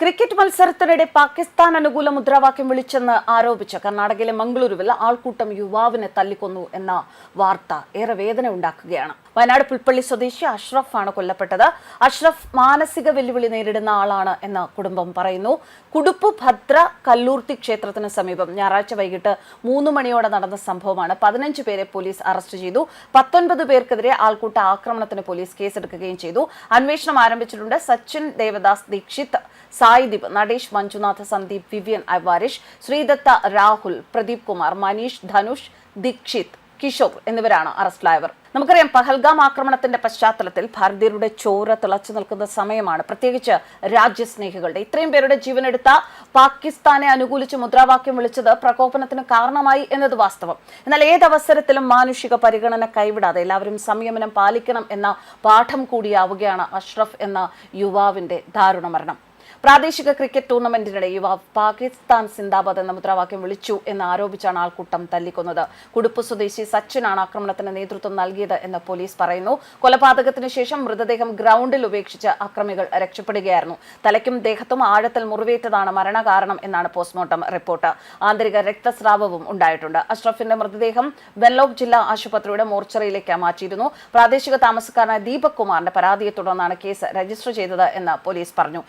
Cricket മത്സരത്തിനിടെ പാകിസ്ഥാൻ അനുകൂല മുദ്രാവാക്യം വിളിച്ചെന്ന് ആരോപിച്ച കർണാടകയിലെ മംഗളൂരുവിൽ ആൾക്കൂട്ടം യുവാവിനെ തല്ലിക്കൊന്നു എന്ന വാർത്ത ഏറെ വേദന ഉണ്ടാക്കുകയാണ്. വയനാട് പുൽപ്പള്ളി സ്വദേശി അഷ്റഫ് ആണ് കൊല്ലപ്പെട്ടത്. അഷ്റഫ് മാനസിക വെല്ലുവിളി നേരിടുന്ന ആളാണ് എന്ന് കുടുംബം പറയുന്നു. കുടുപ്പ് ഭദ്ര കല്ലൂർത്തി ക്ഷേത്രത്തിന് സമീപം ഞായറാഴ്ച വൈകിട്ട് മൂന്ന് മണിയോടെ നടന്ന സംഭവമാണ് പതിനഞ്ച് പേരെ പോലീസ് അറസ്റ്റ് ചെയ്തു. പത്തൊൻപത് പേർക്കെതിരെ ആൾക്കൂട്ട ആക്രമണത്തിന് പോലീസ് കേസെടുക്കുകയും ചെയ്തു. അന്വേഷണം ആരംഭിച്ചിട്ടുണ്ട്. സച്ചിൻ ദേവദാസ് ദീക്ഷിത് സായിദീപ് നടേഷ് മഞ്ജുനാഥ് സന്ദീപ് വിവിയൻ അവാരിഷ് ശ്രീദത്ത രാഹുൽ പ്രദീപ് കുമാർ മനീഷ് ധനുഷ് ദീക്ഷിത് കിഷോർ എന്നിവരാണ് അറസ്റ്റിലായവർ. നമുക്കറിയാം പഹൽഗാം ആക്രമണത്തിന്റെ പശ്ചാത്തലത്തിൽ ഭാരതീയരുടെ ചോര തിളച്ചു നിൽക്കുന്ന സമയമാണ്. പ്രത്യേകിച്ച് രാജ്യസ്നേഹികളുടെ ഇത്രയും പേരുടെ ജീവനെടുത്ത പാകിസ്ഥാനെ അനുകൂലിച്ച് മുദ്രാവാക്യം വിളിച്ചത് പ്രകോപനത്തിന് കാരണമായി എന്നത് വാസ്തവം. എന്നാൽ ഏതവസരത്തിലും മാനുഷിക പരിഗണന കൈവിടാതെ എല്ലാവരും സംയമനം പാലിക്കണം എന്ന പാഠം കൂടിയാവുകയാണ് അഷ്റഫ് എന്ന യുവാവിന്റെ ദാരുണ മരണം പ്രാദേശിക ക്രിക്കറ്റ് ടൂർണമെന്റിനിടെ യുവാവ് പാകിസ്ഥാൻ സിന്ദാബാദ് എന്ന മുദ്രാവാക്യം വിളിച്ചു എന്ന് ആരോപിച്ചാണ് ആൾക്കൂട്ടം തല്ലിക്കൊന്നത്. കുടുപ്പ് സ്വദേശി സച്ചിനാണ് ആക്രമണത്തിന് നേതൃത്വം നൽകിയത് എന്ന് പോലീസ് പറയുന്നു. കൊലപാതകത്തിന് ശേഷം മൃതദേഹം ഗ്രൗണ്ടിൽ ഉപേക്ഷിച്ച് അക്രമികൾ രക്ഷപ്പെടുകയായിരുന്നു. തലയ്ക്കും ദേഹത്തും ആഴത്തിൽ മുറിവേറ്റതാണ് മരണകാരണം എന്നാണ് പോസ്റ്റ്മോർട്ടം റിപ്പോർട്ട്. ആന്തരിക രക്തസ്രാവവും ഉണ്ടായിട്ടുണ്ട്. അഷ്റഫിന്റെ മൃതദേഹം വെല്ലോക് ജില്ലാ ആശുപത്രിയുടെ മോർച്ചറിയിലേക്ക് മാറ്റിയിരുന്നു. പ്രാദേശിക താമസക്കാരനായ ദീപക് കുമാറിന്റെ പരാതിയെ തുടർന്നാണ് കേസ് രജിസ്റ്റർ ചെയ്തത് എന്ന് പോലീസ് പറഞ്ഞു.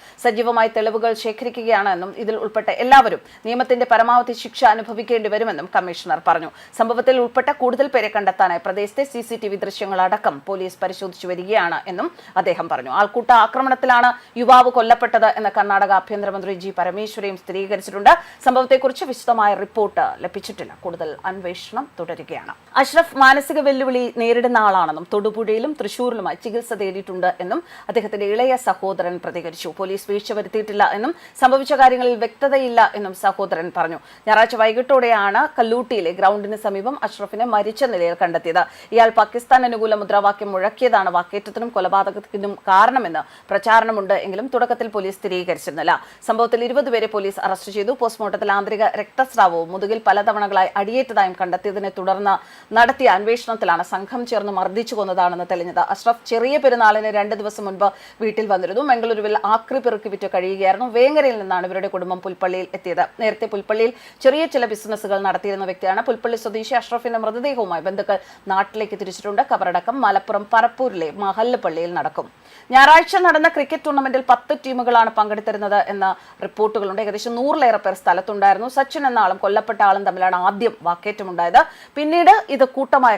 സജീവമായി തെളിവുകൾ ശേഖരിക്കുകയാണെന്നും ഇതിൽ ഉൾപ്പെട്ട എല്ലാവരും നിയമത്തിന്റെ പരമാവധി ശിക്ഷ അനുഭവിക്കേണ്ടി വരുമെന്നും കമ്മീഷണർ പറഞ്ഞു. സംഭവത്തിൽ ഉൾപ്പെട്ട കൂടുതൽ പേരെ കണ്ടെത്താനായി പ്രദേശത്തെ സി സി ടി വി ദൃശ്യങ്ങളടക്കം പോലീസ് പരിശോധിച്ചു വരികയാണ് എന്നും അദ്ദേഹം പറഞ്ഞു. ആൾക്കൂട്ട ആക്രമണത്തിലാണ് യുവാവ് കൊല്ലപ്പെട്ടത് എന്ന് കർണാടക ആഭ്യന്തരമന്ത്രി ജി പരമേശ്വരയും സ്ഥിരീകരിച്ചിട്ടുണ്ട്. സംഭവത്തെക്കുറിച്ച് വിശദമായ റിപ്പോർട്ട് ലഭിച്ചിട്ടില്ല. കൂടുതൽ അന്വേഷണം തുടരുകയാണ്. അഷ്റഫ് മാനസിക വെല്ലുവിളി നേരിടുന്ന ആളാണെന്നും തൊടുപുഴയിലും തൃശൂരിലുമായി ചികിത്സ തേടിയിട്ടുണ്ട് എന്നും അദ്ദേഹത്തിന്റെ ഇളയ സഹോദരൻ പ്രതികരിച്ചു. പോലീസ് വീഴ്ച വരുത്തിയിട്ടില്ല എന്നും സംഭവിച്ച കാര്യങ്ങളിൽ വ്യക്തതയില്ല എന്നും സഹോദരൻ പറഞ്ഞു. ഞായറാഴ്ച വൈകിട്ടോടെയാണ് കല്ലൂട്ടിയിലെ ഗ്രൗണ്ടിന് സമീപം അഷ്റഫിനെ മരിച്ച നിലയിൽ കണ്ടെത്തിയത്. ഇയാൾ പാകിസ്ഥാൻ അനുകൂല മുദ്രാവാക്യം മുഴക്കിയതാണ്. വാക്കേറ്റത്തിനും കൊലപാതകത്തിനും കാരണമെന്ന് പ്രചാരണമുണ്ട് എങ്കിലും തുടക്കത്തിൽ പോലീസ് സ്ഥിരീകരിച്ചിരുന്നില്ല. സംഭവത്തിൽ ഇരുപത് പേരെ പോലീസ് അറസ്റ്റ് ചെയ്തു. പോസ്റ്റ്മോർട്ടത്തിൽ ആന്തരിക രക്തസ്രാവവും മുതുകിൽ പലതവണകളായി അടിയേറ്റതായും കണ്ടെത്തിയതിനെ തുടർന്ന് നടത്തിയ അന്വേഷണത്തിലാണ് സംഘം ചേർന്ന് മർദ്ദിച്ചു കൊന്നതാണെന്ന് തെളിഞ്ഞത്. അഷ്റഫ് ചെറിയ പെരുന്നാളിന് രണ്ട് ദിവസം മുൻപ് വീട്ടിൽ വന്നിരുന്നു. മംഗളൂരുവിൽ ആക്രി പെറുക്കി വിറ്റ് കഴിയുകയായിരുന്നു. വേങ്ങരയിൽ നിന്നാണ് ഇവരുടെ കുടുംബം പുൽപ്പള്ളിയിൽ എത്തിയത്. നേരത്തെ പുൽപ്പള്ളിയിൽ ചെറിയ ചില ബിസിനസ്സുകൾ നടത്തിയിരുന്ന വ്യക്തിയാണ് പുൽപ്പള്ളി സ്വദേശി അഷ്റഫിന്റെ മൃതദേഹവുമായി ബന്ധുക്കൾ നാട്ടിലേക്ക് തിരിച്ചിട്ടുണ്ട്. കബറടക്കം മലപ്പുറം പറപ്പൂരിലെ മഹല്ല് പള്ളിയിൽ നടക്കും. ഞായറാഴ്ച നടന്ന ക്രിക്കറ്റ് ടൂർണമെന്റിൽ പത്ത് ടീമുകളാണ് പങ്കെടുത്തിരുന്നത് എന്ന റിപ്പോർട്ടുകളുണ്ട്. ഏകദേശം നൂറിലേറെ പേർ സ്ഥലത്തുണ്ടായിരുന്നു. സച്ചിൻ എന്ന ആളും കൊല്ലപ്പെട്ട ആളും തമ്മിലാണ് ആദ്യം വാക്കേറ്റമുണ്ടായത്. പിന്നീട് ഇത് കൂട്ടമായ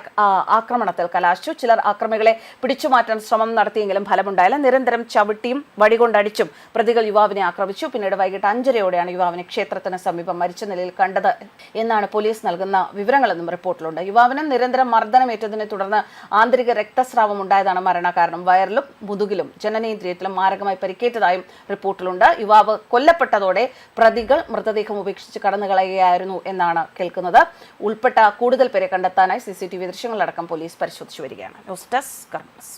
ആക്രമണത്തിൽ കലാശിച്ചു. ചിലർ ആക്രമികളെ പിടിച്ചുമാറ്റാൻ ശ്രമം നടത്തിയെങ്കിലും ഫലമുണ്ടായില്ല. നിരന്തരം ചവിട്ടിയും വടികൊണ്ടടിച്ചും പ്രതികൾ യുവാവിനെ ആക്രമിച്ചു. പിന്നീട് വൈകിട്ട് അഞ്ചരയോടെയാണ് യുവാവിനെ ക്ഷേത്രത്തിന് സമീപം മരിച്ച നിലയിൽ കണ്ടത് എന്നാണ് പോലീസ് നൽകുന്ന വിവരങ്ങളെന്നും റിപ്പോർട്ടിലുണ്ട്. യുവാവിന് നിരന്തരം മർദ്ദനമേറ്റതിനെ തുടർന്ന് ആന്തരിക രക്തസ്രാവം ഉണ്ടായതാണ് മരണകാരണം. വയറിലും മുതുകിലും ജനനേന്ദ്രിയത്തിലും മാരകമായി പരിക്കേറ്റതായും റിപ്പോർട്ടിലുണ്ട്. യുവാവ് കൊല്ലപ്പെട്ടതോടെ പ്രതികൾ മൃതദേഹം ഉപേക്ഷിച്ച് കടന്നുകളയുകയായിരുന്നു എന്നാണ് കേൾക്കുന്നത്. ഉൾപ്പെട്ട കൂടുതൽ പേരെ കണ്ടെത്താനായി സി ദൃശ്യങ്ങളടക്കം പോലീസ് പരിശോധിച്ചു വരികയാണ്. News desk കർമ്മസ്.